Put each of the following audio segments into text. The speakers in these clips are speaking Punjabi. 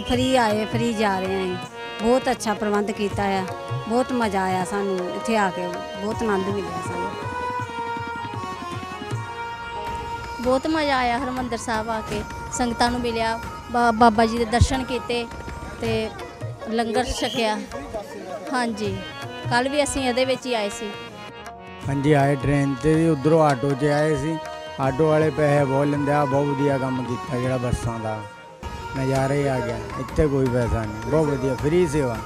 ਫਰੀ ਆਏ, ਫਰੀ ਜਾ ਰਹੇ ਆਂ ਬਹੁਤ ਅੱਛਾ ਪ੍ਰਬੰਧ ਕੀਤਾ ਆ। ਬਹੁਤ ਮਜ਼ਾ ਆਇਆ ਸਾਨੂੰ ਇੱਥੇ ਆ ਕੇ। ਬਹੁਤ ਆਨੰਦ ਮਿਲਿਆ ਸਾਨੂੰ। ਬਹੁਤ ਮਜ਼ਾ ਆਇਆ ਹਰਮੰਦਰ ਸਾਹਿਬ ਆ ਕੇ। ਸੰਗਤਾਂ ਨੂੰ ਮਿਲਿਆ। ਬਾਬਾ ਜੀ ਦੇ ਦਰਸ਼ਨ ਕੀਤੇ ਤੇ ਲੰਗਰ ਛਕਿਆ। ਹਾਂਜੀ। ਕੱਲ ਵੀ ਅਸੀਂ ਇਹਦੇ ਵਿੱਚ ਹੀ ਆਏ ਸੀ। ਹਾਂਜੀ, ਆਏ ਟ੍ਰੇਨ ਤੇ ਉਧਰੋਂ ਆਟੋ 'ਚ ਆਏ ਸੀ। ਆਟੋ ਵਾਲੇ ਪੈਸੇ ਬਹੁਤ ਲੈਂਦੇ ਆ। ਬਹੁਤ ਵਧੀਆ ਕੰਮ ਕੀਤਾ ਜਿਹੜਾ ਬੱਸਾਂ ਦਾ। ਨਜ਼ਾਰਾ ਹੀ ਆ ਗਿਆ, ਇੱਥੇ ਕੋਈ ਪੈਸਾ ਨਹੀਂ, ਬਹੁਤ ਵਧੀਆ ਫ੍ਰੀ ਸੇਵਾ।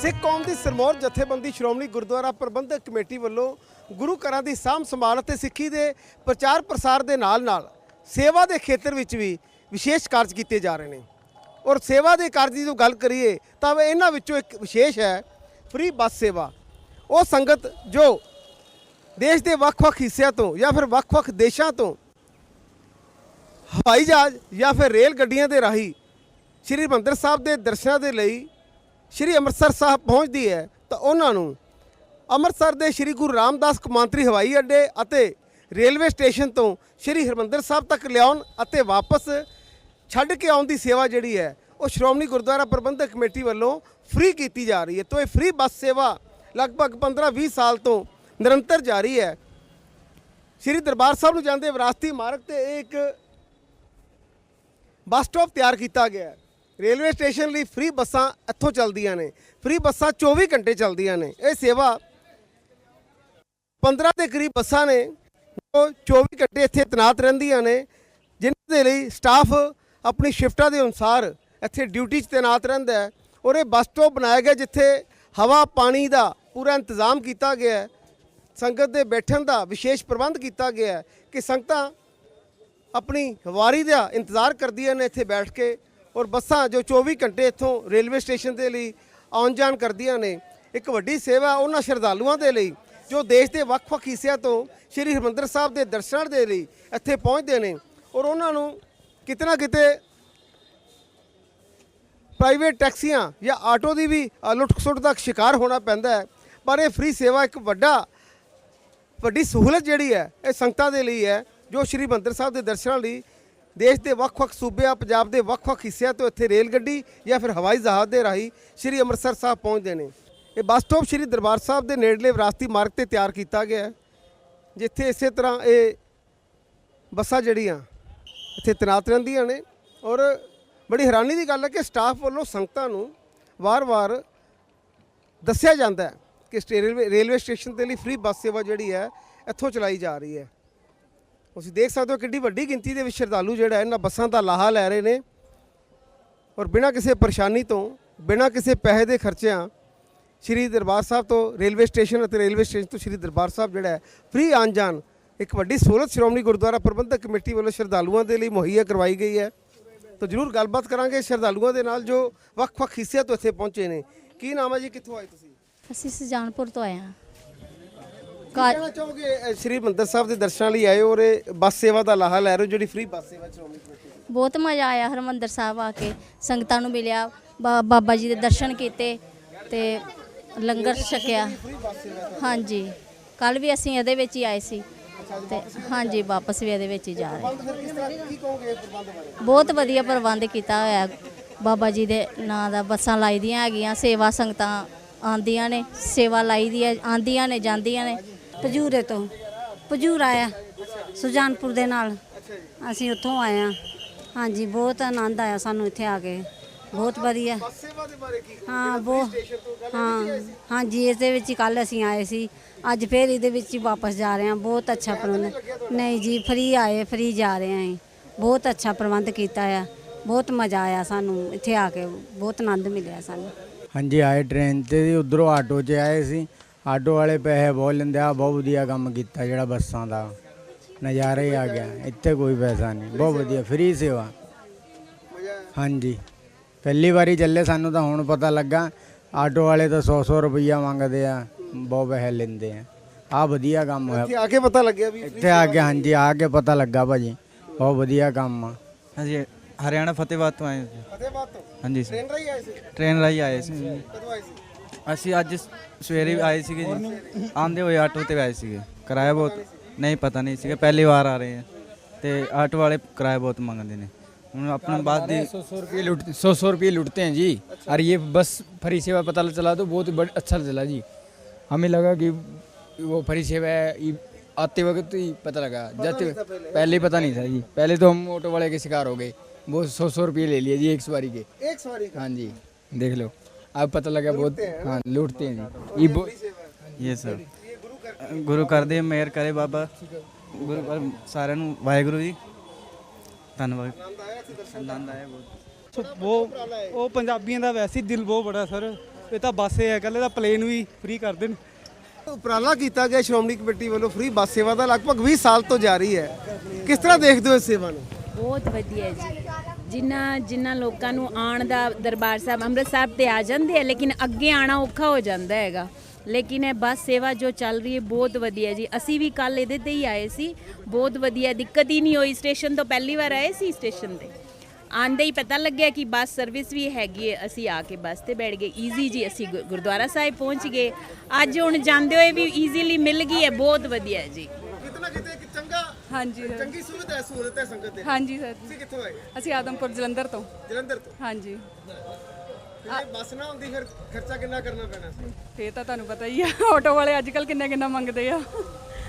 ਸਿੱਖ ਕੌਮ ਦੀ ਸਰਮੌਰ ਜਥੇਬੰਦੀ ਸ਼੍ਰੋਮਣੀ ਗੁਰਦੁਆਰਾ ਪ੍ਰਬੰਧਕ ਕਮੇਟੀ ਵੱਲੋਂ ਗੁਰੂ ਘਰਾਂ ਦੀ ਸਾਂਭ ਸੰਭਾਲ ਅਤੇ ਸਿੱਖੀ ਦੇ ਪ੍ਰਚਾਰ ਪ੍ਰਸਾਰ ਦੇ ਨਾਲ-ਨਾਲ ਸੇਵਾ ਦੇ ਖੇਤਰ ਵਿੱਚ ਵੀ ਵਿਸ਼ੇਸ਼ ਕਾਰਜ ਕੀਤੇ ਜਾ ਰਹੇ ਨੇ। ਔਰ ਸੇਵਾ ਦੇ ਕਾਰਜ ਦੀ ਜੋ ਗੱਲ ਕਰੀਏ, ਤਾਂ ਇਹਨਾਂ ਵਿੱਚੋਂ ਇੱਕ ਵਿਸ਼ੇਸ਼ ਹੈ, ਫ੍ਰੀ ਬੱਸ ਸੇਵਾ। ਉਹ ਸੰਗਤ ਜੋ ਦੇਸ਼ ਦੇ ਵੱਖ-ਵੱਖ ਹਿੱਸਿਆਂ ਤੋਂ ਜਾਂ ਫਿਰ ਵੱਖ-ਵੱਖ ਦੇਸ਼ਾਂ ਤੋਂ ਹਵਾਈ ਜਹਾਜ਼ ਜਾਂ ਫਿਰ ਰੇਲ ਗੱਡੀਆਂ ਦੇ ਰਾਹੀਂ ਸ਼੍ਰੀ ਹਰਿਮੰਦਰ ਸਾਹਿਬ ਦੇ ਦਰਸ਼ਨਾਂ ਦੇ ਲਈ ਸ਼੍ਰੀ ਅੰਮ੍ਰਿਤਸਰ ਸਾਹਿਬ ਪਹੁੰਚਦੀ ਹੈ, ਤਾਂ ਉਹਨਾਂ ਨੂੰ ਅੰਮ੍ਰਿਤਸਰ ਦੇ ਸ਼੍ਰੀ ਗੁਰੂ ਰਾਮਦਾਸ ਕੌਮਾਂਤਰੀ ਹਵਾਈ ਅੱਡੇ ਅਤੇ ਰੇਲਵੇ ਸਟੇਸ਼ਨ ਤੋਂ ਸ਼੍ਰੀ ਹਰਿਮੰਦਰ ਸਾਹਿਬ ਤੱਕ ਲਿਆਉਣ ਅਤੇ ਵਾਪਸ ਛੱਡ ਕੇ ਆਉਣ ਦੀ ਸੇਵਾ ਜਿਹੜੀ ਹੈ, ਉਹ ਸ਼੍ਰੋਮਣੀ ਗੁਰਦੁਆਰਾ ਪ੍ਰਬੰਧਕ ਕਮੇਟੀ ਵੱਲੋਂ ਫ੍ਰੀ ਕੀਤੀ ਜਾ ਰਹੀ ਹੈ। ਤੋਂ ਇਹ ਫ੍ਰੀ ਬੱਸ ਸੇਵਾ ਲਗਭਗ 15-20 ਸਾਲ ਤੋਂ ਨਿਰੰਤਰ ਜਾਰੀ ਹੈ। ਸ਼੍ਰੀ ਦਰਬਾਰ ਸਾਹਿਬ ਨੂੰ ਜਾਂਦੇ ਵਿਰਾਸਤੀ ਮਾਰਗ ਤੇ ਇਹ ਇੱਕ ਬੱਸ ਸਟਾਪ ਤਿਆਰ ਕੀਤਾ ਗਿਆ ਹੈ। ਰੇਲਵੇ ਸਟੇਸ਼ਨ ਲਈ ਫ੍ਰੀ ਬੱਸਾਂ ਇੱਥੋਂ ਚੱਲਦੀਆਂ ਨੇ। ਫ੍ਰੀ ਬੱਸਾਂ 24 ਘੰਟੇ ਚੱਲਦੀਆਂ ਨੇ। ਇਹ ਸੇਵਾ 15 ਦੇ ਕਰੀਬ ਬੱਸਾਂ ਨੇ। ਜੋ 24 ਘੰਟੇ ਇੱਥੇ ਤੈਨਾਤ ਰਹਿੰਦੀਆਂ ਨੇ। ਜਿਨ੍ਹਾਂ ਦੇ ਲਈ ਸਟਾਫ ਆਪਣੀ ਸ਼ਿਫਟਾਂ ਦੇ ਅਨੁਸਾਰ ਇੱਥੇ ਡਿਊਟੀ 'ਚ ਤੈਨਾਤ ਰਹਿੰਦਾ ਹੈ। ਔਰ ਇਹ ਬੱਸ ਸਟਾਪ ਬਣਾਇਆ ਗਿਆ ਜਿੱਥੇ ਹਵਾ ਪਾਣੀ ਦਾ ਪੂਰਾ ਇੰਤਜ਼ਾਮ ਕੀਤਾ ਗਿਆ ਹੈ। ਸੰਗਤ ਦੇ ਬੈਠਣ ਦਾ ਵਿਸ਼ੇਸ਼ ਪ੍ਰਬੰਧ ਕੀਤਾ ਗਿਆ ਹੈ ਕਿ ਸੰਗਤਾਂ ਆਪਣੀ ਵਾਰੀ ਦਾ ਇੰਤਜ਼ਾਰ ਕਰਦੀਆਂ ਨੇ ਇੱਥੇ ਬੈਠ ਕੇ ਔਰ ਬੱਸਾਂ ਜੋ 24 ਘੰਟੇ ਇੱਥੋਂ ਰੇਲਵੇ ਸਟੇਸ਼ਨ ਦੇ ਲਈ ਆਉਣ ਜਾਣ ਕਰਦੀਆਂ ਨੇ। ਇੱਕ ਵੱਡੀ ਸੇਵਾ ਉਹਨਾਂ ਸ਼ਰਧਾਲੂਆਂ ਦੇ ਲਈ ਜੋ ਦੇਸ਼ ਦੇ ਵੱਖ-ਵੱਖ ਹਿੱਸਿਆਂ ਤੋਂ ਸ਼੍ਰੀ ਹਰਿਮੰਦਰ ਸਾਹਿਬ ਦੇ ਦਰਸ਼ਨਾਂ ਦੇ ਲਈ ਇੱਥੇ ਪਹੁੰਚਦੇ ਨੇ ਔਰ ਉਹਨਾਂ ਨੂੰ ਕਿਤੇ ਨਾ ਕਿਤੇ ਪ੍ਰਾਈਵੇਟ ਟੈਕਸੀਆਂ ਜਾਂ ਆਟੋ ਦੀ ਵੀ ਲੁੱਟ-ਖਸੁੱਟ ਦਾ ਸ਼ਿਕਾਰ ਹੋਣਾ ਪੈਂਦਾ ਹੈ। ਪਰ ਇਹ ਫ੍ਰੀ ਸੇਵਾ ਇੱਕ ਵੱਡਾ ਵੱਡੀ ਸਹੂਲਤ ਜਿਹੜੀ ਹੈ, ਇਹ ਸੰਗਤਾਂ ਦੇ ਲਈ ਹੈ, ਜੋ ਸ਼੍ਰੀ ਹਰਿਮੰਦਰ ਸਾਹਿਬ ਦੇ ਦਰਸ਼ਨਾਂ ਲਈ ਦੇਸ਼ ਦੇ ਵੱਖ-ਵੱਖ ਸੂਬਿਆਂ, ਪੰਜਾਬ ਦੇ ਵੱਖ-ਵੱਖ ਹਿੱਸਿਆਂ ਤੋਂ ਇੱਥੇ ਰੇਲ ਗੱਡੀ ਜਾਂ ਫਿਰ ਹਵਾਈ ਜਹਾਜ਼ ਦੇ ਰਾਹੀਂ ਸ਼੍ਰੀ ਅੰਮ੍ਰਿਤਸਰ ਸਾਹਿਬ ਪਹੁੰਚਦੇ ਨੇ। ਇਹ ਬੱਸ ਸਟਾਪ ਸ਼੍ਰੀ ਦਰਬਾਰ ਸਾਹਿਬ ਦੇ ਨੇੜਲੇ ਵਿਰਾਸਤੀ ਮਾਰਗ ਤੇ ਤਿਆਰ ਕੀਤਾ ਗਿਆ ਹੈ, ਜਿੱਥੇ ਇਸੇ ਤਰ੍ਹਾਂ ਇਹ ਬੱਸਾਂ ਜਿਹੜੀਆਂ ਇੱਥੇ ਤੈਨਾਤ ਰਹਿੰਦੀਆਂ ਨੇ ਔਰ ਬੜੀ ਹੈਰਾਨੀ ਦੀ ਗੱਲ ਹੈ ਕਿ ਸਟਾਫ ਵੱਲੋਂ ਸੰਗਤਾਂ ਨੂੰ ਵਾਰ-ਵਾਰ ਦੱਸਿਆ ਜਾਂਦਾ ਹੈ ਕਿ ਸਟੇ- ਰੇਲਵੇ ਰੇਲਵੇ ਸਟੇਸ਼ਨ ਦੇ ਲਈ ਫ੍ਰੀ ਬੱਸ ਸੇਵਾ ਜਿਹੜੀ ਹੈ, ਇੱਥੋਂ ਚਲਾਈ ਜਾ ਰਹੀ ਹੈ। ਤੁਸੀਂ ਦੇਖ ਸਕਦੇ ਹੋ ਕਿੰਨੀ ਵੱਡੀ ਗਿਣਤੀ ਦੇ ਵਿੱਚ ਸ਼ਰਧਾਲੂ ਜਿਹੜਾ ਇਹਨਾਂ ਬੱਸਾਂ ਦਾ ਲਾਹਾ ਲੈ ਰਹੇ ਨੇ। ਔਰ ਬਿਨਾਂ ਕਿਸੇ ਪਰੇਸ਼ਾਨੀ ਤੋਂ, ਬਿਨਾਂ ਕਿਸੇ ਪੈਸੇ ਦੇ ਖਰਚਿਆਂ, ਸ਼੍ਰੀ ਦਰਬਾਰ ਸਾਹਿਬ ਤੋਂ ਰੇਲਵੇ ਸਟੇਸ਼ਨ ਅਤੇ ਰੇਲਵੇ ਸਟੇਸ਼ਨ ਤੋਂ ਸ਼੍ਰੀ ਦਰਬਾਰ ਸਾਹਿਬ ਜਿਹੜਾ ਹੈ ਫ੍ਰੀ ਆਉਣ ਜਾਣ ਇੱਕ ਵੱਡੀ ਸਹੂਲਤ ਸ਼੍ਰੋਮਣੀ ਗੁਰਦੁਆਰਾ ਪ੍ਰਬੰਧਕ ਕਮੇਟੀ ਵੱਲੋਂ ਸ਼ਰਧਾਲੂਆਂ ਦੇ ਲਈ ਮੁਹੱਈਆ ਕਰਵਾਈ ਗਈ ਹੈ। ਤਾਂ ਜਰੂਰ ਗੱਲਬਾਤ ਕਰਾਂਗੇ ਸ਼ਰਧਾਲੂਆਂ ਦੇ ਨਾਲ ਜੋ ਵੱਖ-ਵੱਖ ਹਿੱਸਿਆਂ ਤੋਂ ਇੱਥੇ ਪਹੁੰਚੇ ਨੇ। ਕੀ ਨਾਮ ਹੈ ਜੀ? ਕਿੱਥੋਂ ਆਏ ਤੁਸੀਂ? ਅਸੀਂ ਸੁਜਾਨਪੁਰ ਤੋਂ ਆਏ ਹਾਂ। ਕੀ ਕਹਿਣਾ ਚਾਹੋਗੇ ਅ, ਸ਼੍ਰੀ ਮੰਦਰ ਸਾਹਿਬ ਦੇ ਦਰਸ਼ਨਾਂ ਲਈ ਆਏ ਹੋ ਔਰ ਇਹ ਬੱਸ ਸੇਵਾ ਦਾ ਲਾਹਾ ਲੈ ਰਹੇ ਹੋ ਜਿਹੜੀ ਫ੍ਰੀ ਬੱਸ ਸੇਵਾ ਦੀ। ਬਹੁਤ ਮਜ਼ਾ ਆਇਆ ਹਰਮੰਦਰ ਸਾਹਿਬ ਆ ਕੇ। ਸੰਗਤਾਂ ਨੂੰ ਮਿਲਿਆ ਬਾ- ਬਾਬਾ ਜੀ ਦੇ ਦਰਸ਼ਨ ਕੀਤੇ ਤੇ ਲੰਗਰ ਛਕਿਆ। ਹਾਂਜੀ। ਕੱਲ ਵੀ ਅਸੀਂ ਇਹਦੇ ਵਿੱਚ ਹੀ ਆਏ ਸੀ ਤੇ ਹਾਂਜੀ ਵਾਪਸ ਵੀ ਇਹਦੇ ਵਿੱਚ ਹੀ ਜਾ ਰਹੇ ਫਿਰ ਕਿਸ ਤਰ੍ਹਾਂ ਕੀ ਕਹੋਗੇ ਇਸ ਪ੍ਰਬੰਧ ਬਾਰੇ? ਬਹੁਤ ਵਧੀਆ ਪ੍ਰਬੰਧ ਕੀਤਾ ਹੋਇਆ। ਬਾਬਾ ਜੀ ਦੇ ਨਾਂ ਦਾ ਬੱਸਾਂ ਲਾਈ ਦੀਆਂ ਹੈਗੀਆਂ ਸੇਵਾ ਸੰਗਤਾਂ ਆਂਦੀਆਂ ਨੇ, ਸੇਵਾ ਲਾਈ ਦੀ ਹੈ ਆਂਦੀਆਂ ਨੇ, ਜਾਂਦੀਆਂ ਨੇ। ਪਜੂਰੇ ਤੋਂ। ਭਜੂਰ ਆਇਆ, ਸੁਜਾਨਪੁਰ ਦੇ ਨਾਲ। ਅਸੀਂ ਉੱਥੋਂ ਆਏ ਹਾਂ। ਹਾਂਜੀ, ਬਹੁਤ ਆਨੰਦ ਆਇਆ ਸਾਨੂੰ ਇੱਥੇ ਆ ਕੇ। ਬਹੁਤ ਵਧੀਆ। ਹਾਂ, ਬਹੁਤ, ਹਾਂ। ਹਾਂਜੀ, ਇਸ ਦੇ ਵਿੱਚ ਹੀ ਕੱਲ ਅਸੀਂ ਆਏ ਸੀ। ਅੱਜ ਫੇਰ ਇਹਦੇ ਵਿੱਚ ਹੀ ਵਾਪਸ ਜਾ ਰਹੇ ਹਾਂ। ਬਹੁਤ ਅੱਛਾ ਪ੍ਰਬੰਧ। ਨਹੀਂ ਜੀ, ਫ੍ਰੀ ਆਏ, ਫ੍ਰੀ ਜਾ ਰਹੇ ਹਾਂ ਅਸੀਂ। ਬਹੁਤ ਅੱਛਾ ਪ੍ਰਬੰਧ ਕੀਤਾ ਆ। ਬਹੁਤ ਮਜ਼ਾ ਆਇਆ ਸਾਨੂੰ ਇੱਥੇ ਆ ਕੇ। ਬਹੁਤ ਆਨੰਦ ਮਿਲਿਆ ਸਾਨੂੰ। ਹਾਂਜੀ ਆਏ ਟ੍ਰੇਨ ਤੇ ਜੀ ਉਧਰੋਂ ਆਟੋ 'ਚ ਆਏ ਸੀ। ਆਟੋ ਵਾਲੇ ਪੈਸੇ ਬਹੁਤ ਲੈਂਦੇ ਆ ਬਹੁਤ ਵਧੀਆ ਕੰਮ ਕੀਤਾ ਜਿਹੜਾ ਬੱਸਾਂ ਦਾ। ਨਜ਼ਾਰਾ ਹੀ ਆ ਗਿਆ ਇੱਥੇ ਕੋਈ ਪੈਸਾ ਨਹੀਂ ਬਹੁਤ ਵਧੀਆ ਫ੍ਰੀ ਸੇਵਾ। ਹਾਂਜੀ। ਪਹਿਲੀ ਵਾਰੀ ਚੱਲੇ ਸਾਨੂੰ ਤਾਂ ਹੁਣ ਪਤਾ ਲੱਗਾ ਆਟੋ ਵਾਲੇ ਤਾਂ 100-100 ਰੁਪਈਆ ਮੰਗਦੇ ਆ ਬਹੁਤ ਪੈਸੇ ਲੈਂਦੇ ਆ। ਆ ਵਧੀਆ ਕੰਮ ਹੋਇਆ। ਇੱਥੇ ਆ ਕੇ ਪਤਾ ਲੱਗਿਆ ਵੀ ਇੱਥੇ ਆ ਕੇ ਹਾਂਜੀ ਆ ਕੇ ਪਤਾ ਲੱਗਾ ਭਾਜੀ ਬਹੁਤ ਵਧੀਆ ਕੰਮ ਆ। ਹਾਂਜੀ ਹਰਿਆਣਾ ਫਤਿਹਬਾਦ ਤੋਂ ਆਏ ਸੀ ਫਤਿਹਬਾਦ ਤੋਂ ਹਾਂਜੀ ਸਰ ਟ੍ਰੇਨ ਰਹੀ ਆਏ ਸੀ ਟ੍ਰੇਨ ਰਾਹੀਂ ਆਏ ਸੀ ਕਦੋਂ ਆਏ ਸੀ ਅਸੀਂ ਅੱਜ ਸਵੇਰੇ ਵੀ ਆਏ ਸੀਗੇ ਜੀ ਆਂਦੇ ਹੋਏ ਆਟੋ ਤੇ ਆਏ ਸੀਗੇ ਕਿਰਾਇਆ ਬਹੁਤ ਨਹੀਂ ਪਤਾ ਨਹੀਂ ਸੀਗਾ ਪਹਿਲੀ ਵਾਰ ਆ ਰਹੇ ਹਾਂ ਤੇ ਆਟੋ ਵਾਲੇ ਕਿਰਾਇਆ ਬਹੁਤ ਮੰਗਦੇ ਨੇ ਹੁਣ ਆਪਣਾ ਬੱਸ ਦੀ सौ सौ रुपये लूट सौ सौ रुपये लूटते हैं जी और ये बस फ्री सेवा पता चला तो बहुत बड़ अच्छा चला जी हमें लगा कि वो फ्री सेवा है ये आते वक्त ही पता लगा जाते पहले ही पता नहीं था जी पहले तो हम ऑटो वाले के शिकार हो गए वो सौ सौ रुपये ले लिए जी एक सवारी के एक सवारी का हाँ जी देख लो अब पता लगा बहुत हाँ लूटते हैं जी ये बहुत ਇਹ ਸਰ ਗੁਰੂ ਕਰਦੇ ਮਿਹਰ ਕਰੇ ਬਾਬਾ ਗੁਰੂ ਕਰ ਸਾਰਿਆਂ ਨੂੰ ਵਾਹਿਗੁਰੂ ਜੀ ਧੰਨਵਾਦ ਆਨੰਦ ਆਇਆ ਬਹੁਤ ਉਹ ਉਹ ਪੰਜਾਬੀਆਂ ਦਾ ਵੈਸੇ ਹੀ ਦਿਲ ਬਹੁਤ ਬੜਾ ਸਰ ਇਹ ਤਾਂ ਬੱਸ ਇਹ ਹੈ ਕੱਲੇ ਦਾ ਪਲੇਨ ਵੀ ਫ੍ਰੀ ਕਰ ਦੇਣ ਉਪਰਾਲਾ ਕੀਤਾ ਗਿਆ ਸ਼੍ਰੋਮਣੀ ਕਮੇਟੀ ਵੱਲੋਂ ਫ੍ਰੀ ਬੱਸ ਸੇਵਾ ਦਾ ਲਗਭਗ 20 ਸਾਲ ਤੋਂ ਜਾਰੀ ਹੈ ਕਿਸ ਤਰ੍ਹਾਂ ਦੇਖਦੇ ਹੋ ਇਸ ਸੇਵਾ ਨੂੰ ਬਹੁਤ ਵਧੀਆ ਜੀ ਜਿਨ੍ਹਾਂ ਜਿਨ੍ਹਾਂ ਲੋਕਾਂ ਨੂੰ ਆਉਣ ਦਾ ਦਰਬਾਰ ਸਾਹਿਬ ਅੰਮ੍ਰਿਤ ਸਾਹਿਬ ਤੇ ਆ ਜਾਂਦੇ ਆ, ਲੇਕਿਨ ਅੱਗੇ ਆਣਾ ਔਖਾ ਹੋ ਜਾਂਦਾ ਹੈਗਾ। ਲੇਕਿਨ ਇਹ ਬੱਸ ਸੇਵਾ ਜੋ ਚੱਲ ਰਹੀ ਹੈ, ਬਹੁਤ ਵਧੀਆ ਜੀ। ਅਸੀਂ ਵੀ ਕੱਲ ਇਹਦੇ ਤੇ ਹੀ ਆਏ ਸੀ। ਬਹੁਤ ਵਧੀਆ, ਦਿੱਕਤ ਹੀ ਨਹੀਂ ਹੋਈ। ਸਟੇਸ਼ਨ ਤੋਂ ਪਹਿਲੀ ਵਾਰ ਆਏ ਸੀ ਸਟੇਸ਼ਨ ਤੇ। ਆਂਦੇ ਹੀ ਪਤਾ ਲੱਗਿਆ ਕਿ ਬੱਸ ਸਰਵਿਸ ਵੀ ਹੈਗੀ ਹੈ। ਅਸੀਂ ਆ ਕੇ ਬੱਸ ਤੇ ਬੈਠ ਗਏ। ਈਜ਼ੀ ਜੀ, ਅਸੀਂ ਗੁ- ਗੁਰਦੁਆਰਾ ਸਾਹਿਬ ਪਹੁੰਚ ਗਏ। ਅੱਜ ਹੁਣ ਜਾਂਦੇ ਹੋਏ ਵੀ ਈਜ਼ੀਲੀ ਮਿਲ ਗਈ ਹੈ। ਬਹੁਤ ਵਧੀਆ ਜੀ ਕਿਤਨਾ ਕਿਤੇ ਇੱਕ ਚੰਗਾ ਹਾਂਜੀ ਸਰ ਚੰਗੀ ਸੁਵਿਧਾ ਹੈ ਸਹੂਲਤ ਹੈ ਸੰਗਤ ਦੇ ਹਾਂਜੀ ਸਰ। ਤੁਸੀਂ ਕਿੱਥੋਂ ਆਏ? ਅਸੀਂ ਆਦਮਪੁਰ ਜਲੰਧਰ ਤੋਂ। ਜਲੰਧਰ ਤੋਂ? ਹਾਂਜੀ। ਜੇ ਬੱਸ ਨਾ ਹੁੰਦੀ ਫਿਰ ਖਰਚਾ ਕਿੰਨਾ ਕਰਨਾ ਪੈਣਾ? ਸੀ ਫੇਰ ਤਾਂ ਤੁਹਾਨੂੰ ਪਤਾ ਹੀ ਆ ਆਟੋ ਵਾਲੇ ਅੱਜ ਕੱਲ ਕਿੰਨਾ ਕਿੰਨਾ ਮੰਗਦੇ ਆ।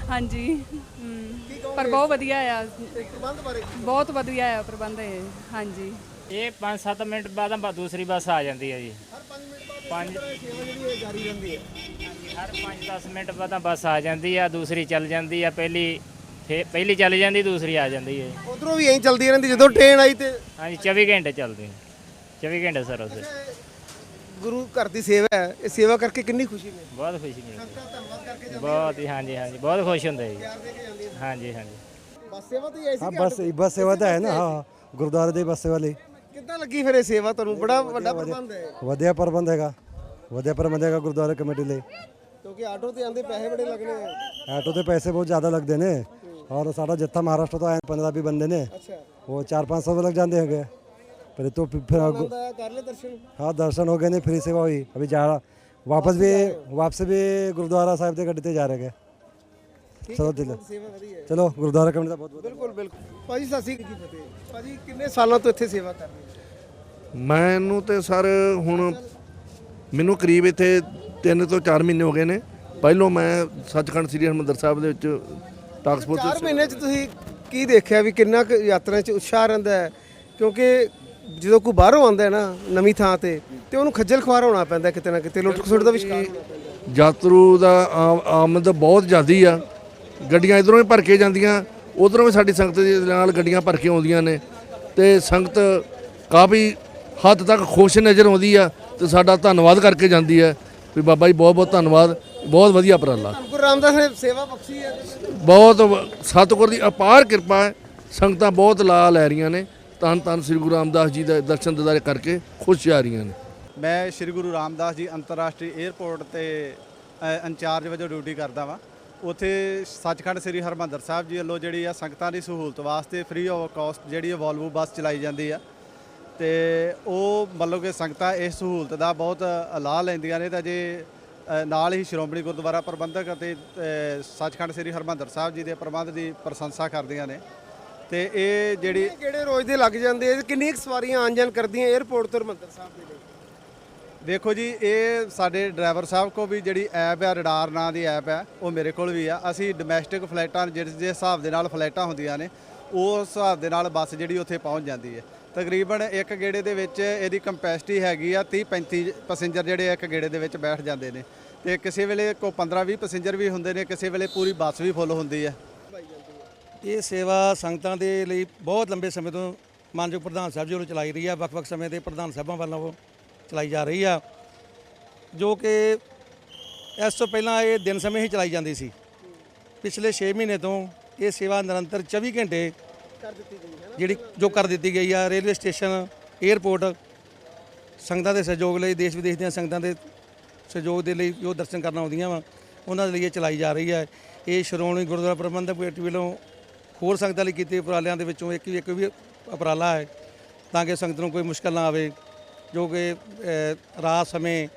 ਹਾਂਜੀ ਹਮ, ਪਰ ਬਹੁਤ ਵਧੀਆ ਆ। ਪ੍ਰਬੰਧ ਬਾਰੇ ਬਹੁਤ ਵਧੀਆ ਆ ਪ੍ਰਬੰਧ ਇਹ ਹਾਂਜੀ। ਇਹ 5-7 ਮਿੰਟ ਬਾਅਦ ਬਾ- ਦੂਸਰੀ ਬੱਸ ਆ ਜਾਂਦੀ ਹੈ ਜੀ। ਹਰ 5 ਮਿੰਟ ਬਾਅਦ ਸੇਵਾ ਜਿਹੜੀ ਹੈ ਜਾਰੀ ਰਹਿੰਦੀ ਹੈ। ਹਰ 5-10 ਮਿੰਟ ਬਾਅਦ ਬੱਸ ਆ ਜਾਂਦੀ ਆ ਦੂਸਰੀ ਚੱਲ ਜਾਂਦੀ ਆ ਪਹਿਲੀ ਫੇ ਪਹਿਲੀ ਚੱਲ ਜਾਂਦੀ ਦੂਸਰੀ ਆ ਜਾਂਦੀ ਹੈ। ਉਧਰੋਂ ਵੀ ਐਂ ਚੱਲਦੀ ਰਹਿੰਦੀ ਜਦੋਂ ਟ੍ਰੇਨ ਆਈ ਤੇ। ਹਾਂਜੀ 24 ਘੰਟੇ ਚੱਲਦੀ ਹੈ। 24 ਘੰਟੇ ਸਰਵਿਸ ਹੈ। ਗੁਰੂ ਘਰ ਦੀ ਸੇਵਾ ਹੈ। ਇਹ ਸੇਵਾ ਕਰਕੇ ਕਿੰਨੀ ਖੁਸ਼ੀ ਮਿਲਦੀ ਬਹੁਤ ਖੁਸ਼ੀ ਮਿਲਦੀ ਧੰਨਵਾਦ ਕਰਕੇ ਹੈ। ਬਹੁਤ ਹੀ ਹਾਂਜੀ ਹਾਂਜੀ ਬਹੁਤ ਖੁਸ਼ ਹੁੰਦੇ ਜੀ। ਹਾਂਜੀ ਹਾਂਜੀ। ਬੱਸ ਸੇਵਾ ਤੇ ਹੀ ਆਈ ਸੀ ਹਾਂ ਬੱਸ ਬੱਸ ਸੇਵਾ ਤਾਂ ਹੈ ਨਾ ਹਾਂ। ਗੁਰਦੁਆਰੇ ਦੀ ਬੱਸ ਸੇਵਾ ਲਈ ਕਿੱਦਾਂ ਲੱਗੀ ਫਿਰ ਇਹ ਸੇਵਾ ਤੁਹਾਨੂੰ? ਬੜਾ ਵੱਡਾ ਪ੍ਰਬੰਧ ਹੈ। ਵਧੀਆ ਪ੍ਰਬੰਧ ਹੈਗਾ। ਵਧੀਆ ਪ੍ਰਬੰਧ ਹੈਗਾ ਗੁਰਦੁਆਰਾ ਕਮੇਟੀ ਲਈ। ਕਿਉਂਕਿ ਆਟੋ ਤੇ ਆਂਦੇ ਪੈਸੇ ਬੜੇ ਲੱਗਣੇ ਆ ਆਟੋ ਤੇ ਪੈਸੇ ਬਹੁਤ ਜ਼ਿਆਦਾ ਲੱਗਦੇ ਨੇ। ਔਰ ਸਾਡਾ ਜੱਥਾ ਮਹਾਰਾਸ਼ਟਰ ਤੋਂ ਆਏ ਪੰਜਾਬੀ ਬੰਦੇ ਨੇ। ਅੱਛਾ। ਉਹ 4-500 ਲੱਗ ਜਾਂਦੇ ਹੈਗੇ। ਪਰ ਤੋਂ ਫਿਰ ਆਨੰਦ ਆਇਆ ਕਰ ਲੈ ਦਰਸ਼ਨ? ਹਾਂ ਦਰਸ਼ਨ ਹੋ ਗਏ ਨੇ ਫ੍ਰੀ ਸੇਵਾ ਹੋਈ। ਅਭੀ ਜਾ ਵਾਪਸ ਵੀ ਵਾਪਸ ਵੀ ਗੁਰਦੁਆਰਾ ਸਾਹਿਬ ਦੇ ਗੱਡੀ ਤੇ ਜਾ ਰਹੇ ਹੈਗੇ। ਚਲੋ ਦਿਲ ਚਲੋ ਗੁਰਦੁਆਰਾ ਕਮੇਟੀ ਦਾ ਬਹੁਤ ਬਹੁਤ ਬਿਲਕੁਲ ਬਿਲਕੁਲ। ਭਾਜੀ ਸਾਸੀ ਕੀ ਫਤਿਹ ਭਾਜੀ ਕਿੰਨੇ ਸਾਲਾਂ ਤੋਂ ਇੱਥੇ ਸੇਵਾ ਕਰ ਰਹੇ ਮੈਨੂੰ ਤੇ ਸਰ ਹੁਣ ਮੈਨੂੰ ਕਰੀਬ ਇੱਥੇ 3 ਤੋਂ 4 ਮਹੀਨੇ ਹੋ ਗਏ ਨੇ। ਪਹਿਲੋਂ ਮੈਂ ਸੱਚਖੰਡ ਸ੍ਰੀ ਹਰਿਮੰਦਰ ਸਾਹਿਬ ਦੇ ਵਿੱਚ ਟਾਕਸਪੋਰਟ ਚਾਰ ਮਹੀਨੇ ਚ ਤੁਸੀਂ ਕੀ ਦੇਖਿਆ ਵੀ ਕਿੰਨਾ ਕੁ ਯਾਤਰਾ ਚ ਉਤਸ਼ਾਹ ਰਹਿੰਦਾ ਹੈ? ਕਿਉਂਕਿ ਜਦੋਂ ਕੋਈ ਬਾਹਰੋਂ ਆਉਂਦਾ ਹੈ ਨਾ ਨਵੀਂ ਥਾਂ ਤੇ ਤੇ ਉਹਨੂੰ ਖੱਜਲ ਖੁਆਰ ਹੋਣਾ ਪੈਂਦਾ ਕਿਤੇ ਨਾ ਕਿਤੇ ਲੁੱਟ ਖਸੁੱਟ ਦਾ ਵੀ ਸ਼ਿਕਾਰ ਹੋਣਾ ਪੈਂਦਾ। ਯਾਤਰੂ ਦਾ ਆਮ- ਆਮਦ ਬਹੁਤ ਜ਼ਿਆਦੀ ਆ। ਗੱਡੀਆਂ ਇਧਰੋਂ ਵੀ ਭਰ ਕੇ ਜਾਂਦੀਆਂ ਉਧਰੋਂ ਵੀ ਸਾਡੀ ਸੰਗਤ ਦੇ ਨਾਲ ਗੱਡੀਆਂ ਭਰ ਕੇ ਆਉਂਦੀਆਂ ਨੇ। ਤੇ ਸੰਗਤ ਕਾਫੀ ਹੱਦ ਤੱਕ ਖੁਸ਼ ਨਜ਼ਰ ਆਉਂਦੀ ਆ ਤੇ ਸਾਡਾ ਧੰਨਵਾਦ ਕਰਕੇ ਜਾਂਦੀ ਹੈ ਵੀ ਬਾਬਾ ਜੀ ਬਹੁਤ ਬਹੁਤ ਧੰਨਵਾਦ ਬਹੁਤ ਵਧੀਆ ਉਪਰਾਲਾ। ਗੁਰੂ ਰਾਮਦਾਸ ਨੇ ਸੇਵਾ ਬਖਸ਼ੀ ਹੈ। ਬਹੁਤ ਸਤਿਗੁਰ ਦੀ ਅਪਾਰ ਕਿਰਪਾ ਹੈ ਸੰਗਤਾਂ ਬਹੁਤ ਲਾ ਲੈ ਰਹੀਆਂ ਨੇ ਧੰਨ ਧੰਨ ਸ੍ਰੀ ਗੁਰੂ ਰਾਮਦਾਸ ਜੀ ਦੇ ਦਰਸ਼ਨ ਦਿਦਾਰੇ ਕਰਕੇ ਖੁਸ਼ ਜਾ ਰਹੀਆਂ ਨੇ। ਮੈਂ ਸ੍ਰੀ ਗੁਰੂ ਰਾਮਦਾਸ ਜੀ ਅੰਤਰਰਾਸ਼ਟਰੀ 에ਅਰਪੋਰਟ ਤੇ ਇੰਚਾਰਜ ਵਜੋਂ ਡਿਊਟੀ ਕਰਦਾ ਵਾਂ। ਉੱਥੇ ਸੱਚਖੰਡ ਸ੍ਰੀ ਹਰਮੰਦਰ ਸਾਹਿਬ ਜੀ ਵੱਲੋਂ ਜਿਹੜੀ ਆ ਸੰਗਤਾਂ ਦੀ ਸਹੂਲਤ ਵਾਸਤੇ ਫ੍ਰੀ ਆਫ ਕਾਸਟ ਜਿਹੜੀ ਵੋਲਵੋ ਬੱਸ ਚਲਾਈ ਜਾਂਦੀ ਆ। ਤੇ ਉਹ ਮਤਲਬ ਕਿ ਸੰਗਤਾਂ ਇਸ ਸਹੂਲਤ ਦਾ ਬਹੁਤ ਲਾਭ ਲੈਂਦੀਆਂ ਨੇ ਤਾਂ ਜੇ ਨਾਲ ਹੀ ਸ਼੍ਰੋਮਣੀ ਗੁਰਦੁਆਰਾ ਪ੍ਰਬੰਧਕ ਅਤੇ ਸੱਚਖੰਡ ਸ੍ਰੀ ਹਰਮੰਦਰ ਸਾਹਿਬ ਜੀ ਦੇ ਪ੍ਰਬੰਧ ਦੀ ਪ੍ਰਸ਼ੰਸਾ ਕਰਦੀਆਂ ਨੇ। ਤੇ ਇਹ ਜਿਹੜੀ ਕਿਹੜੇ ਰੋਜ਼ ਦੇ ਲੱਗ ਜਾਂਦੇ ਆ? ਕਿੰਨੀਆਂ ਕੁ ਸਵਾਰੀਆਂ ਆਉਣ ਜਾਣ ਕਰਦੀਆਂ 에어ਪੋਰਟ ਤੋਂ ਹਰਿਮੰਦਰ ਸਾਹਿਬ ਦੇ ਲਈ? ਦੇਖੋ ਜੀ ਇਹ ਸਾਡੇ ਡਰਾਈਵਰ ਸਾਹਿਬ ਕੋ ਵੀ ਜਿਹੜੀ ਐਪ ਹੈ ਰਡਾਰ ਨਾਂ ਦੀ ਐਪ ਹੈ ਉਹ ਮੇਰੇ ਕੋਲ ਵੀ ਆ। ਅਸੀਂ ਡੋਮੈਸਟਿਕ ਫਲਾਈਟਾਂ ਜਿਸ ਹਿਸਾਬ ਦੇ ਨਾਲ ਫਲਾਈਟਾਂ ਹੁੰਦੀਆਂ ਨੇ ਉਸ ਹਿਸਾਬ ਦੇ ਨਾਲ ਬੱਸ ਜਿਹੜੀ ਉੱਥੇ ਪਹੁੰਚ ਜਾਂਦੀ ਹੈ। ਤਕਰੀਬਨ ਇੱਕ ਗੇੜੇ ਦੇ ਵਿੱਚ ਇਹਦੀ ਕੰਪੈਸਿਟੀ ਹੈਗੀ ਆ 30 35 ਪੈਸੇਂਜਰ ਜਿਹੜੇ ਇੱਕ ਗੇੜੇ ਦੇ ਵਿੱਚ ਬੈਠ ਜਾਂਦੇ ਨੇ। ਤੇ ਕਿਸੇ ਵੇਲੇ ਕੋ 15 20 ਪੈਸੇਂਜਰ ਵੀ ਹੁੰਦੇ ਨੇ, ਕਿਸੇ ਵੇਲੇ ਪੂਰੀ ਬੱਸ ਵੀ ਫੁੱਲ ਹੁੰਦੀ ਹੈ ਇਹ ਸੇਵਾ ਸੰਗਤਾਂ ਦੇ ਲਈ ਬਹੁਤ ਲੰਬੇ ਸਮੇਂ ਤੋਂ ਮਾਨਯੋਗ ਪ੍ਰਧਾਨ ਸਾਹਿਬ ਜੀ ਵੱਲੋਂ ਚਲਾਈ ਰਹੀ ਆ, ਵੱਖ-ਵੱਖ ਸਮੇਂ ਦੇ ਪ੍ਰਧਾਨ ਸਾਹਿਬਾਂ ਵੱਲੋਂ ਚਲਾਈ ਜਾ ਰਹੀ ਆ, ਜੋ ਕਿ ਇਸ ਤੋਂ ਪਹਿਲਾਂ ਇਹ ਦਿਨ ਸਮੇਂ ਹੀ ਚਲਾਈ ਜਾਂਦੀ ਸੀ। ਪਿਛਲੇ 6 ਮਹੀਨੇ ਤੋਂ ਇਹ ਸੇਵਾ ਨਿਰੰਤਰ 24 ਘੰਟੇ ਜਿਹੜੀ ਜੋ ਕਰ ਦਿੱਤੀ ਗਈ ਆ, ਰੇਲਵੇ ਸਟੇਸ਼ਨ 에ਅਰਪੋਰਟ ਸੰਗਤਾਂ ਦੇ ਸਹਿਯੋਗ ਲਈ, ਦੇਸ਼ ਵਿਦੇਸ਼ ਦੀਆਂ ਸੰਗਤਾਂ ਦੇ ਸਹਿਯੋਗ ਦੇ ਲਈ ਜੋ ਦਰਸ਼ਨ ਕਰਨ ਆਉਂਦੀਆਂ ਵਾ, ਉਹਨਾਂ ਦੇ ਲਈ ਇਹ ਚਲਾਈ ਜਾ ਰਹੀ ਹੈ ਇਹ ਸ਼੍ਰੋਮਣੀ ਗੁਰਦੁਆਰਾ ਪ੍ਰਬੰਧਕ ਕਮੇਟੀ ਵੱਲੋਂ ਹੋਰ ਸੰਗਤਾਂ ਲਈ ਕੀਤੇ ਉਪਰਾਲਿਆਂ ਦੇ ਵਿੱਚੋਂ ਇੱਕ ਵੀ ਇੱਕ ਵੀ ਉਪਰਾਲਾ ਹੈ, ਤਾਂ ਕਿ ਸੰਗਤ ਨੂੰ ਕੋਈ ਮੁਸ਼ਕਲ ਨਾ ਆਵੇ, ਜੋ ਕਿ ਰਾਤ ਸਮੇਂ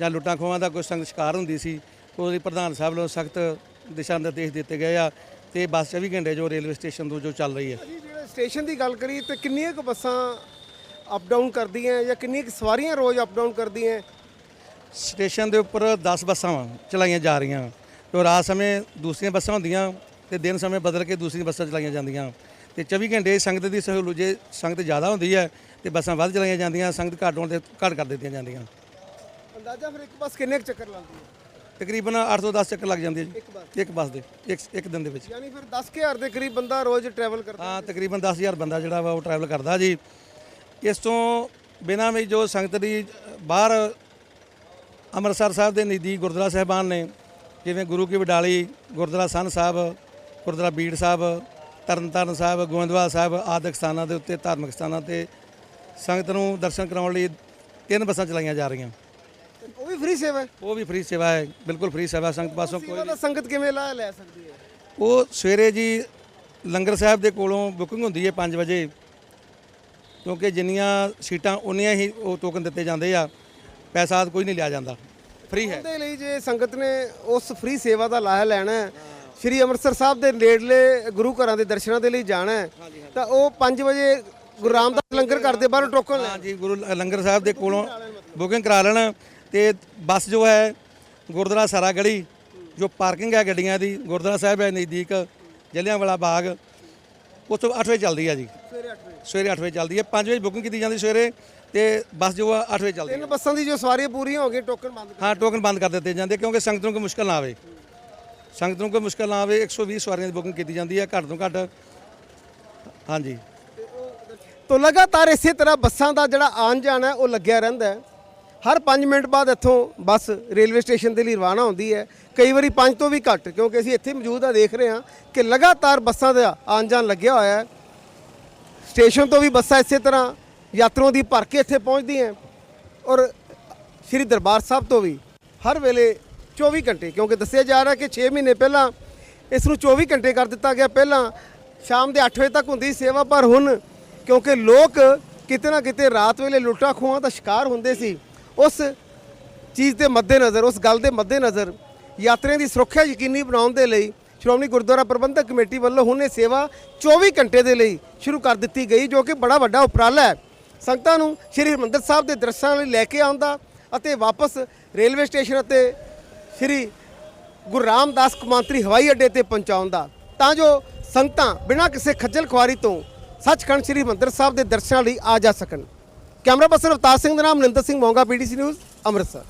ਜਾਂ ਲੁੱਟਾਂ ਖੋਹਾਂ ਦਾ ਕੋਈ ਸੰਗਤ ਸ਼ਿਕਾਰ ਹੁੰਦੀ ਸੀ, ਉਹਦੀ ਪ੍ਰਧਾਨ ਸਾਹਿਬ ਵੱਲੋਂ ਸਖਤ ਦਿਸ਼ਾ ਨਿਰਦੇਸ਼ ਦਿੱਤੇ ਗਏ ਆ। ਤੇ ਬੱਸ 24 ਘੰਟੇ ਜੋ ਰੇਲਵੇ ਸਟੇਸ਼ਨ ਤੋਂ ਜੋ ਚੱਲ ਰਹੀ ਹੈ। ਜੀ ਜਿਹੜੇ ਸਟੇਸ਼ਨ ਦੀ ਗੱਲ ਕਰੀ ਤੇ ਕਿੰਨੀਆਂ ਕੁ ਬੱਸਾਂ ਅਪ ਡਾਊਨ ਕਰਦੀਆਂ ਜਾਂ ਕਿੰਨੀਆਂ ਕੁ ਸਵਾਰੀਆਂ ਰੋਜ਼ ਅਪ ਡਾਊਨ ਕਰਦੀਆਂ? ਸਟੇਸ਼ਨ ਦੇ ਉੱਪਰ 10 ਬੱਸਾਂ ਵਾਂ ਚਲਾਈਆਂ ਜਾ ਰਹੀਆਂ। ਤੇ ਰਾਤ ਸਮੇਂ ਦੂਸਰੀਆਂ ਬੱਸਾਂ ਹੁੰਦੀਆਂ ਤੇ ਦਿਨ ਸਮੇਂ ਬਦਲ ਕੇ ਦੂਸਰੀਆਂ ਬੱਸਾਂ ਚਲਾਈਆਂ ਜਾਂਦੀਆਂ। ਤੇ 24 ਘੰਟੇ ਸੰਗਤ ਦੀ ਸਹੂਲਤ ਜੇ ਸੰਗਤ ਜ਼ਿਆਦਾ ਹੁੰਦੀ ਹੈ ਤੇ ਬੱਸਾਂ ਵੱਧ ਚਲਾਈਆਂ ਜਾਂਦੀਆਂ ਸੰਗਤ ਘੱਟ ਹੋਣ ਤੇ ਘੱਟ ਕਰ ਦਿੱਤੀਆਂ ਜਾਂਦੀਆਂ। ਅੰਦਾਜ਼ਾ ਫਿਰ ਇੱਕ ਬੱਸ ਕਿੰਨੇ ਕੁ ਚੱਕਰ ਲਾਉਂਦੀ ਹੈ? ਤਕਰੀਬਨ 8 ਤੋਂ 10 ਚੱਕਰ ਲੱਗ ਜਾਂਦੇ ਜੀ। ਇੱਕ ਬੱਸ। ਦੇ ਇੱਕ ਇੱਕ ਦਿਨ ਦੇ ਵਿੱਚ। ਯਾਨੀ ਫਿਰ 10000 ਦੇ ਕਰੀਬ ਬੰਦਾ ਰੋਜ਼ ਟਰੈਵਲ ਕਰਦਾ ਹਾਂ ਤਕਰੀਬਨ 10000 ਬੰਦਾ ਜਿਹੜਾ ਵਾ ਉਹ ਟਰੈਵਲ ਕਰਦਾ ਜੀ। ਇਸ ਤੋਂ ਬਿਨਾਂ ਵੀ ਜੋ ਸੰਗਤ ਦੀ ਬਾਹਰ ਅੰਮ੍ਰਿਤਸਰ ਸਾਹਿਬ ਦੇ ਨਜ਼ਦੀਕ ਗੁਰਦੁਆਰਾ ਸਾਹਿਬਾਨ ਨੇ ਜਿਵੇਂ ਗੁਰੂ ਕੀ ਵਡਾਲੀ ਗੁਰਦੁਆਰਾ ਸੰਨ ਸਾਹਿਬ ਗੁਰਦੁਆਰਾ ਬੀੜ ਸਾਹਿਬ ਤਰਨਤਾਰਨ ਸਾਹਿਬ ਗੋਇੰਦਵਾਲ ਸਾਹਿਬ ਆਦਿਕ ਸਥਾਨਾਂ ਦੇ ਉੱਤੇ ਧਾਰਮਿਕ ਸਥਾਨਾਂ ਤੇ ਸੰਗਤ ਨੂੰ ਦਰਸ਼ਨ ਕਰਾਉਣ ਲਈ ਤਿੰਨ ਬੱਸਾਂ ਚਲਾਈਆਂ ਜਾ ਰਹੀਆਂ। ਫ੍ਰੀ ਸੇਵਾ ਹੈ? ਉਹ ਵੀ ਫ੍ਰੀ ਸੇਵਾ ਹੈ ਬਿਲਕੁਲ ਫ੍ਰੀ ਸੇਵਾ ਸੰਗਤ ਪਾਸੋਂ ਕੋਈ ਸੇਵਾ ਦਾ ਸੰਗਤ ਕਿਵੇਂ ਲਾ ਲੈ ਸਕਦੀ ਹੈ? ਉਹ ਸਵੇਰੇ ਜੀ ਲੰਗਰ ਸਾਹਿਬ ਦੇ ਕੋਲੋਂ ਬੁਕਿੰਗ ਹੁੰਦੀ ਹੈ 5 ਵਜੇ ਕਿਉਂਕਿ ਜਿੰਨੀਆਂ ਸੀਟਾਂ ਉਨੀਆਂ ਹੀ ਉਹ ਟੋਕਨ ਦਿੱਤੇ ਜਾਂਦੇ ਆ ਪੈਸਾ ਕੋਈ ਨਹੀਂ ਲਿਆ ਜਾਂਦਾ ਫ੍ਰੀ ਹੈ। ਉਹਦੇ ਲਈ ਜੇ ਸੰਗਤ ਨੇ ਉਸ ਫ੍ਰੀ ਸੇਵਾ ਦਾ ਲਾਹਾ ਲੈਣਾ ਹੈ ਸ਼੍ਰੀ ਅੰਮ੍ਰਿਤਸਰ ਸਾਹਿਬ ਦੇ ਨੇੜਲੇ ਗੁਰੂ ਘਰਾਂ ਦੇ ਦਰਸ਼ਨਾਂ ਦੇ ਲਈ ਜਾਣਾ ਹੈ ਤਾਂ ਉਹ 5 ਵਜੇ ਗੁਰੂ ਰਾਮਦਾਸ ਲੰਗਰ ਘਰ ਦੇ ਬਾਹਰੋਂ ਟੋਕਨ ਲੈ ਹਾਂ ਜੀ ਗੁਰੂ ਲੰਗਰ ਸਾਹਿਬ ਦੇ ਕੋਲੋਂ ਬੁਕਿੰਗ ਕਰਾ ਲੈਣ ਤੇ ਬੱਸ ਜੋ ਹੈ ਗੁਰਦੁਆਰਾ ਸਾਰਾ ਗੜੀ ਜੋ ਪਾਰਕਿੰਗ ਹੈ ਗੱਡੀਆਂ ਦੀ ਗੁਰਦੁਆਰਾ ਸਾਹਿਬ ਹੈ ਨਜ਼ਦੀਕ ਜਲਿਆਂਵਾਲਾ ਬਾਗ ਉੱਥੋਂ 8 ਵਜੇ ਚੱਲਦੀ ਹੈ ਜੀ। ਸਵੇਰੇ 8 ਵਜੇ। ਚੱਲਦੀ ਹੈ 5 ਵਜੇ ਬੁਕਿੰਗ ਕੀਤੀ ਜਾਂਦੀ ਸਵੇਰੇ ਤੇ ਬੱਸ ਜੋ ਆ 8 ਵਜੇ ਚੱਲਦੀ ਹੈ। ਤਿੰਨ ਬੱਸਾਂ ਦੀ ਜੋ ਸਵਾਰੀਆਂ ਪੂਰੀਆਂ ਹੋ ਗਈਆਂ ਟੋਕਨ ਬੰਦ ਹਾਂ ਟੋਕਨ ਬੰਦ ਕਰ ਦਿੱਤੇ ਜਾਂਦੇ ਕਿਉਂਕਿ ਸੰਗਤ ਨੂੰ ਕੋਈ ਮੁਸ਼ਕਲ ਨਾ ਆਵੇ। ਸੰਗਤ ਨੂੰ ਕੋਈ ਮੁਸ਼ਕਲ ਨਾ ਆਵੇ 120 ਸਵਾਰੀਆਂ ਦੀ ਬੁਕਿੰਗ ਕੀਤੀ ਜਾਂਦੀ ਹੈ ਘੱਟ ਤੋਂ ਘੱਟ। ਹਾਂਜੀ। ਤੋ ਲਗਾਤਾਰ ਇਸੇ ਤਰ੍ਹਾਂ ਬੱਸਾਂ ਦਾ ਜਿਹੜਾ ਆਉਣ ਜਾਣ ਹੈ ਉਹ ਲੱਗਿਆ ਰਹਿੰਦਾ ਹੈ। ਹਰ 5 ਮਿੰਟ ਬਾਅਦ ਇੱਥੋਂ ਬੱਸ ਰੇਲਵੇ ਸਟੇਸ਼ਨ ਦੇ ਲਈ ਰਵਾਨਾ ਹੁੰਦੀ ਹੈ। ਕਈ ਵਾਰੀ 5 ਤੋਂ ਵੀ ਘੱਟ, ਕਿਉਂਕਿ ਅਸੀਂ ਇੱਥੇ ਮੌਜੂਦ ਆ, ਦੇਖ ਰਹੇ ਹਾਂ ਕਿ ਲਗਾਤਾਰ ਬੱਸਾਂ ਦਾ ਆਉਣ ਜਾਣ ਲੱਗਿਆ ਹੋਇਆ ਹੈ। ਸਟੇਸ਼ਨ ਤੋਂ ਵੀ ਬੱਸਾਂ ਇਸੇ ਤਰ੍ਹਾਂ ਯਾਤਰੂਆਂ ਦੀ ਭਰ ਕੇ ਇੱਥੇ ਪਹੁੰਚਦੀਆਂ ਔਰ ਸ੍ਰੀ ਦਰਬਾਰ ਸਾਹਿਬ ਤੋਂ ਵੀ ਹਰ ਵੇਲੇ 24 ਘੰਟੇ, ਕਿਉਂਕਿ ਦੱਸਿਆ ਜਾ ਰਿਹਾ ਕਿ 6 ਮਹੀਨੇ ਪਹਿਲਾਂ ਇਸ ਨੂੰ 24 ਘੰਟੇ ਕਰ ਦਿੱਤਾ ਗਿਆ। ਪਹਿਲਾਂ ਸ਼ਾਮ ਦੇ 8 ਵਜੇ ਤੱਕ ਹੁੰਦੀ ਸੀ ਸੇਵਾ, ਪਰ ਹੁਣ ਕਿਉਂਕਿ ਲੋਕ ਕਿਤੇ ਨਾ ਕਿਤੇ ਰਾਤ ਵੇਲੇ ਲੁੱਟਾਂ ਖੋਹਾਂ ਦਾ ਸ਼ਿਕਾਰ ਹੁੰਦੇ ਸੀ ਉਸ ਚੀਜ਼ ਦੇ ਮੱਦੇਨਜ਼ਰ, ਉਸ ਗੱਲ ਦੇ ਮੱਦੇਨਜ਼ਰ ਯਾਤਰੀਆਂ ਦੀ ਸੁਰੱਖਿਆ ਯਕੀਨੀ ਬਣਾਉਣ ਦੇ ਲਈ ਸ਼੍ਰੋਮਣੀ ਗੁਰਦੁਆਰਾ ਪ੍ਰਬੰਧਕ ਕਮੇਟੀ ਵੱਲੋਂ ਹੁਣ ਇਹ ਸੇਵਾ 24 ਘੰਟੇ ਦੇ ਲਈ ਸ਼ੁਰੂ ਕਰ ਦਿੱਤੀ ਗਈ, ਜੋ ਕਿ ਬੜਾ ਵੱਡਾ ਉਪਰਾਲਾ ਹੈ। ਸੰਗਤਾਂ ਨੂੰ ਸ਼੍ਰੀ ਹਰਿਮੰਦਰ ਸਾਹਿਬ ਦੇ ਦਰਸ਼ਨਾਂ ਲਈ ਲੈ ਕੇ ਆਉਂਦਾ ਅਤੇ ਵਾਪਸ ਰੇਲਵੇ ਸਟੇਸ਼ਨ ਅਤੇ ਸ਼੍ਰੀ ਗੁਰੂ ਰਾਮਦਾਸ ਕੌਮਾਂਤਰੀ ਹਵਾਈ ਅੱਡੇ ਤੇ ਪਹੁੰਚਾਉਂਦਾ। ਤਾਂ ਜੋ ਸੰਗਤਾਂ ਬਿਨਾਂ ਕਿਸੇ ਖੱਜਲ ਖੁਆਰੀ ਤੋਂ ਸੱਚਖੰਡ ਸ਼੍ਰੀ ਹਰਿਮੰਦਰ ਸਾਹਿਬ ਦੇ ਦਰਸ਼ਨਾਂ ਲਈ ਆ ਜਾ ਸਕਣ। ਕੈਮਰਾ ਪਰਸਨ ਅਵਤਾਰ ਸਿੰਘ ਦੇ ਨਾਮ ਨਿੰਦਰ ਸਿੰਘ ਮੋਂਗਾ ਪੀਡੀਸੀ ਨਿਊਜ਼ ਅੰਮ੍ਰਿਤਸਰ।